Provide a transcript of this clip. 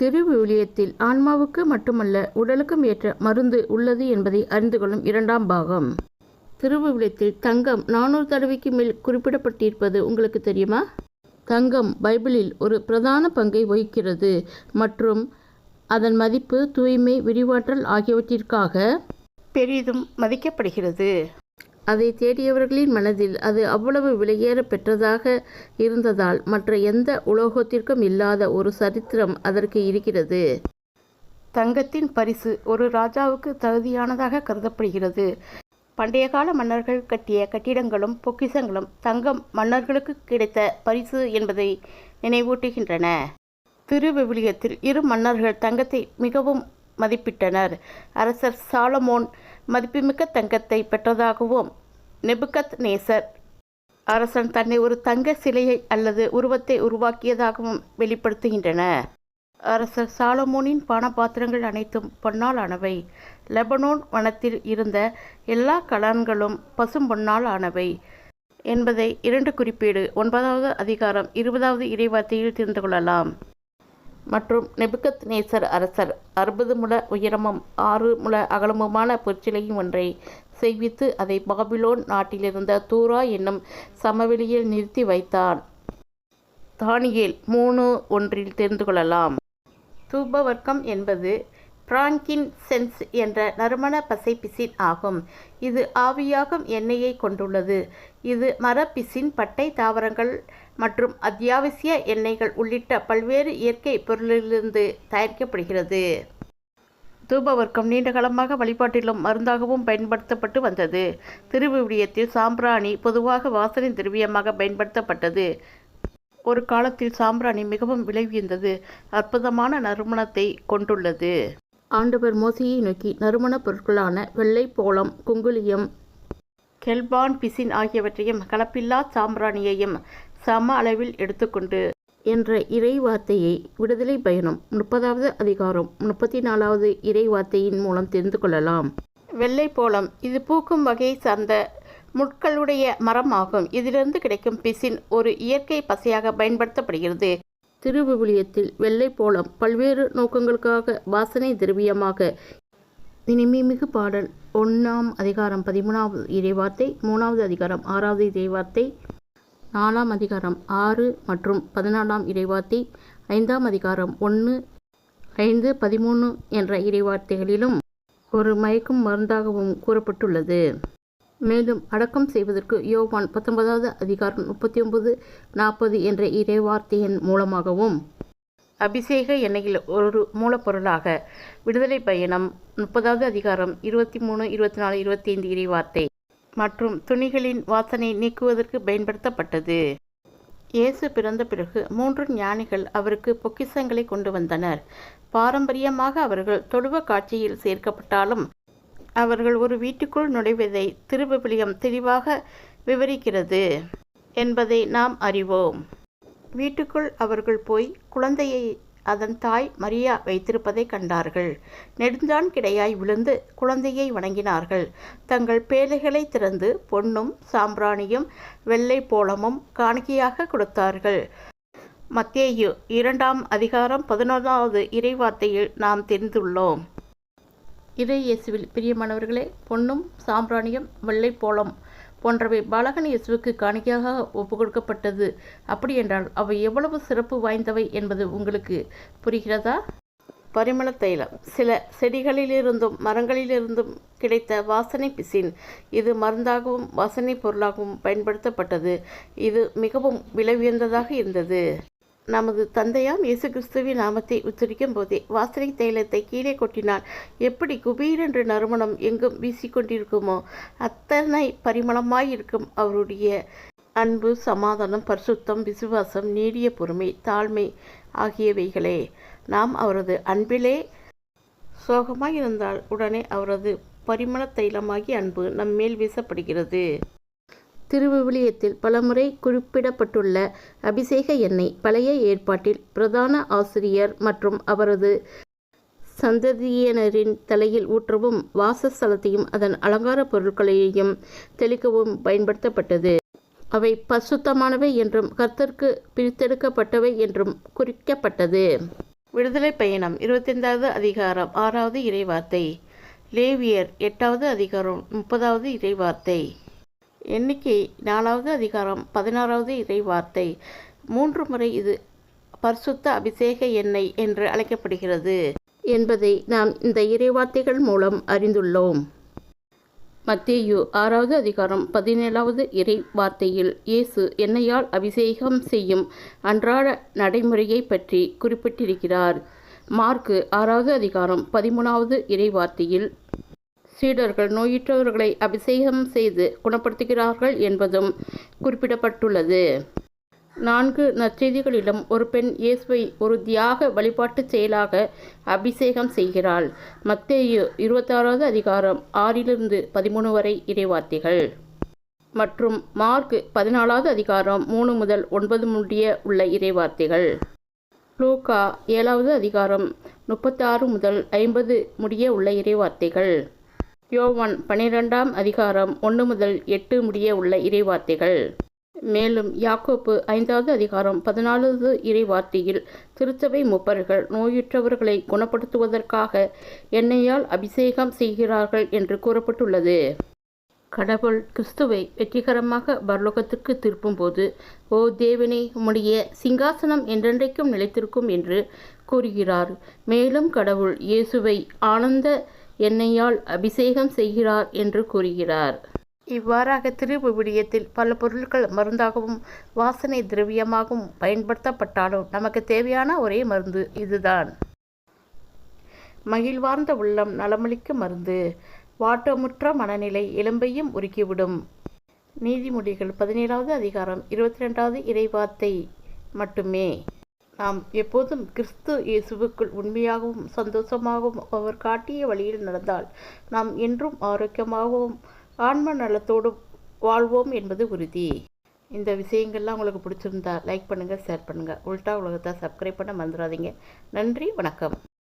திருவிவிலியத்தில் ஆன்மாவுக்கு மட்டுமல்ல உடலுக்கும் ஏற்ற மருந்து உள்ளது என்பதை அறிந்து கொள்ளும் இரண்டாம் பாகம். திருவிவிலியத்தில் தங்கம் நானூறு தடவைக்கு மேல் குறிப்பிடப்பட்டிருப்பது உங்களுக்கு தெரியுமா? தங்கம் பைபிளில் ஒரு பிரதான பங்கை வகிக்கிறது மற்றும் அதன் மதிப்பு தூய்மை விரிவாற்றல் ஆகியவற்றிற்காக பெரிதும் மதிக்கப்படுகிறது. அதை தேடியவர்களின் மனதில் அது அவ்வளவு விலையேற பெற்றதாக இருந்ததால் மற்ற எந்த உலோகத்திற்கும் இல்லாத ஒரு சரித்திரம் அதற்கு இருக்கிறது. தங்கத்தின் பரிசு ஒரு ராஜாவுக்கு தகுதியானதாக கருதப்படுகிறது. பண்டைய கால மன்னர்கள் கட்டிய கட்டிடங்களும் பொக்கிஷங்களும் தங்கம் மன்னர்களுக்கு கிடைத்த பரிசு என்பதை நினைவூட்டுகின்றன. திருவிவிலியத்தில் இரு மன்னர்கள் தங்கத்தை மிகவும் மதிப்பிட்டனர். அரசர் சாலமோன் மதிப்புமிக்க தங்கத்தை பெற்றதாகவும் நெபுகத் நேசர். அரசன் தன்னை ஒரு தங்க சிலையை அல்லது உருவத்தை உருவாக்கியதாகவும் வெளிப்படுத்துகின்றன. அரசர் சாலமோனின் பானபாத்திரங்கள் அனைத்தும் பொன்னால் ஆனவை. லெபனோன் வனத்தில் இருந்த எல்லா கலன்களும் பசும் பொன்னால் ஆனவை என்பதை இரண்டு குறிப்பீடு ஒன்பதாவது அதிகாரம் இருபதாவது இறைவார்த்தையில் தெரிந்து கொள்ளலாம். மற்றும் நெபுகத் நேசர் அரசர். அறுபது முழ உயரமும் ஆறு முழ அகலமுமான பொற்சிலையும் ஒன்றை செய்வித்து அதை பாபிலோன் நாட்டிலிருந்த தூரா என்னும் சமவெளியில் நிறுத்தி வைத்தான். தானியேல் மூணு ஒன்றில் தெரிந்து கொள்ளலாம். தூபவர்க்கம் என்பது பிராங்கின் சென்ஸ் என்ற நறுமண பசை பிசின் ஆகும். இது ஆவியாகும் எண்ணெயை கொண்டுள்ளது. இது மரப்பிசின் பட்டை தாவரங்கள் மற்றும் அத்தியாவசிய எண்ணெய்கள் உள்ளிட்ட பல்வேறு இயற்கை பொருளிலிருந்து தயாரிக்கப்படுகிறது. தூபவர்க்கம் நீண்டகாலமாக வழிபாட்டிலும் மருந்தாகவும் பயன்படுத்தப்பட்டு வந்தது. திருவிவிலியத்தில் சாம்பிராணி பொதுவாக வாசனை திரவியமாக பயன்படுத்தப்பட்டது. ஒரு காலத்தில் சாம்பிராணி மிகவும் விலை உயர்ந்தது. அற்புதமான நறுமணத்தை கொண்டுள்ளது. ஆண்டவர் மோசையை நோக்கி நறுமணப் பொருட்களான வெள்ளை போளம் குங்குலியம் கெல்பான் பிசின் ஆகியவற்றையும் கலப்பில்லா சாம்பிராணியையும் சம அளவில் எடுத்துக்கொண்டு என்ற இறை வார்த்தையை விடுதலை பயணம் முப்பதாவது அதிகாரம் முப்பத்தி நாலாவது இறை வார்த்தையின் மூலம் தெரிந்து கொள்ளலாம். வெள்ளை போளம் இது பூக்கும் வகையை சார்ந்த முட்களுடைய மரம் ஆகும் இதிலிருந்து கிடைக்கும் பிசின் ஒரு இயற்கை பசையாக பயன்படுத்தப்படுகிறது. திருவிவிலியத்தில் வெள்ளை போலம் பல்வேறு நோக்கங்களுக்காக வாசனை திரவியமாக. இனிமைமிகு பாடல் ஒன்றாம் அதிகாரம் பதிமூணாவது இறைவார்த்தை மூணாவது அதிகாரம் ஆறாவது இறைவார்த்தை நாலாம் அதிகாரம் ஆறு மற்றும் பதினாலாம் இறைவார்த்தை ஐந்தாம் அதிகாரம் ஒன்று ஐந்து பதிமூணு என்ற இறைவார்த்தைகளிலும் ஒரு மயக்கும் மருந்தாகவும் கூறப்பட்டுள்ளது. மேலும் அடக்கம் செய்வதற்கு யோவான் பத்தொன்பதாவது அதிகாரம் முப்பத்தி ஒன்பது நாற்பது என்ற இறைவார்த்தையின் மூலமாகவும் அபிஷேக எண்ணெயில் ஒரு மூலப்பொருளாக விடுதலை பயணம் முப்பதாவது அதிகாரம் இருபத்தி மூணு இருபத்தி நாலு இருபத்தி ஐந்து இறைவார்த்தை மற்றும் துணிகளின் வாசனை நீக்குவதற்கு பயன்படுத்தப்பட்டது. இயேசு பிறந்த பிறகு மூன்று ஞானிகள் அவருக்கு பொக்கிசங்களை கொண்டு வந்தனர். பாரம்பரியமாக அவர்கள் தொழுவ காட்சியில் சேர்க்கப்பட்டாலும் அவர்கள் ஒரு வீட்டுக்குள் நுழைவதை திருவிவிலியம் தெளிவாக விவரிக்கிறது என்பதை நாம் அறிவோம். வீட்டுக்குள் அவர்கள் போய் குழந்தையை அதன் தாய் மரியா வைத்திருப்பதை கண்டார்கள். நெடுஞ்சான் கிடையாய் விழுந்து குழந்தையை வணங்கினார்கள். தங்கள் பேலைகளை திறந்து பொன்னும் சாம்பிராணியும் வெள்ளை போளமும் காணிக்கையாக கொடுத்தார்கள். மத்தேயு இரண்டாம் அதிகாரம் பதினொன்றாவது இறைவார்த்தையில் நாம் தெரிந்துள்ளோம். இதே இயேசுவில் பிரியமானவர்களே பொன்னும் சாம்பிராணியும் வெள்ளை போளம் போன்றவை பாலகன் இயேசுவுக்கு காணிக்கையாக ஒப்பு கொடுக்கப்பட்டது அப்படியென்றால் அவை எவ்வளவு சிறப்பு வாய்ந்தவை என்பது உங்களுக்கு புரிகிறதா? பரிமள தைலம். சில செடிகளிலிருந்தும் மரங்களிலிருந்தும் கிடைத்த வாசனை பிசின். இது மருந்தாகவும் வாசனை பொருளாகவும் பயன்படுத்தப்பட்டது. இது மிகவும் விலை உயர்ந்ததாக இருந்தது. நமது தந்தையாம் இயேசு கிறிஸ்துவின் நாமத்தை உச்சரிக்கும் போதே வாசனை தைலத்தை கீழே கொட்டினால் எப்படி குபீரென்று நறுமணம் எங்கும் வீசிக்கொண்டிருக்குமோ அத்தனை பரிமளமாயிருக்கும் அவருடைய அன்பு சமாதானம் பரிசுத்தம் விசுவாசம் நீடிய பொறுமை தாழ்மை ஆகியவைகளே. நாம் அவரது அன்பிலே சோகமாய் இருந்தால் உடனே அவரது பரிமள தைலமாகி அன்பு நம்மேல் வீசப்படுகிறது. திருவிவிலியத்தில் பலமுறை குறிப்பிடப்பட்டுள்ள அபிஷேக எண்ணெய் பழைய ஏற்பாட்டில் பிரதான ஆசிரியர் மற்றும் அவரது சந்ததியினரின் தலையில் ஊற்றவும் வாசஸ்தலத்தையும் அதன் அலங்கார பொருட்களையும் தெளிக்கவும் பயன்படுத்தப்பட்டது. அவை பசுத்தமானவை என்றும் கர்த்தருக்கு பிரித்தெடுக்கப்பட்டவை என்றும் குறிக்கப்பட்டது. விடுதலை பயணம் இருபத்தைந்தாவது அதிகாரம் ஆறாவது இறைவார்த்தை. லேவியர் எட்டாவது அதிகாரம் முப்பதாவது இறைவார்த்தை. எண்ணிக்கை நாலாவது அதிகாரம் பதினாறாவது இறைவார்த்தை. மூன்று முறை இது பரிசுத்த அபிஷேக எண்ணெய் என்று அழைக்கப்படுகிறது என்பதை நாம் இந்த இறைவார்த்தைகள் மூலம் அறிந்துள்ளோம். மத்தேயு ஆறாவது அதிகாரம் பதினேழாவது இறை வார்த்தையில் இயேசு எண்ணெயால் அபிஷேகம் செய்யும் அன்றாட நடைமுறையை பற்றி குறிப்பிட்டிருக்கிறார். மார்க்கு ஆறாவது அதிகாரம் பதிமூணாவது இறை வார்த்தையில் சீடர்கள் நோயுற்றவர்களை அபிஷேகம் செய்து குணப்படுத்துகிறார்கள் என்பதும் குறிப்பிடப்பட்டுள்ளது. நான்கு நற்செய்திகளிலும் ஒரு பெண் இயேசுவை ஒரு தியாக வழிபாட்டு செயலாக அபிஷேகம் செய்கிறாள். மத்தேயு இருபத்தாறாவது அதிகாரம் ஆறிலிருந்து பதிமூணு வரை இறைவார்த்தைகள். மற்றும் மார்க் பதினாலாவது அதிகாரம் மூணு முதல் ஒன்பது முடிய உள்ள இறைவார்த்தைகள். லூகா ஏழாவது அதிகாரம் முப்பத்தாறு முதல் ஐம்பது முடிய உள்ள இறைவார்த்தைகள். யோவான் பனிரெண்டாம் அதிகாரம் ஒன்று முதல் எட்டு முடிய உள்ள இறைவார்த்தைகள். மேலும் யாக்கோப்பு ஐந்தாவது அதிகாரம் பதினாலாவது இறைவார்த்தையில் திருச்சபை முப்பர்கள் நோயுற்றவர்களை குணப்படுத்துவதற்காக எண்ணெயால் அபிஷேகம் செய்கிறார்கள் என்று கூறப்பட்டுள்ளது. கடவுள் கிறிஸ்துவை வெற்றிகரமாக பரலோகத்திற்கு திருப்பும்போது ஓ தேவனே உம்முடைய சிங்காசனம் என்றென்றைக்கும் நிலைத்திருக்கும் என்று கூறுகிறார். மேலும் கடவுள் இயேசுவை ஆனந்த எண்ணெயால் அபிஷேகம் செய்கிறார் என்று கூறுகிறார். இவ்வாறாக திருவிவிலியத்தில் பல பொருட்கள் மருந்தாகவும் வாசனை திரவியமாகவும் பயன்படுத்தப்பட்டாலும் நமக்கு தேவையான ஒரே மருந்து இதுதான். மகிழ்வார்ந்த உள்ளம் நலமளிக்க மருந்து. வாட்டமுற்ற மனநிலை எலும்பையும் உருக்கிவிடும். நீதிமொழிகள் பதினேழாவது அதிகாரம் இருபத்தி ரெண்டாவது இறைவார்த்தை மட்டுமே. நாம் எப்போதும் கிறிஸ்து இயேசுவுக்குள் உண்மையாகவும் சந்தோஷமாகவும் அவர் காட்டிய வழியில் நடந்தால் நாம் என்றும் ஆரோக்கியமாகவும் ஆன்ம நலத்தோடு வாழ்வோம் என்பது உறுதி. இந்த விஷயங்கள்லாம் உங்களுக்கு பிடிச்சிருந்தா லைக் பண்ணுங்கள் ஷேர் பண்ணுங்கள் உள்டா உலகத்தை சப்ஸ்கிரைப் பண்ண மறந்துடாதீங்க. நன்றி வணக்கம்.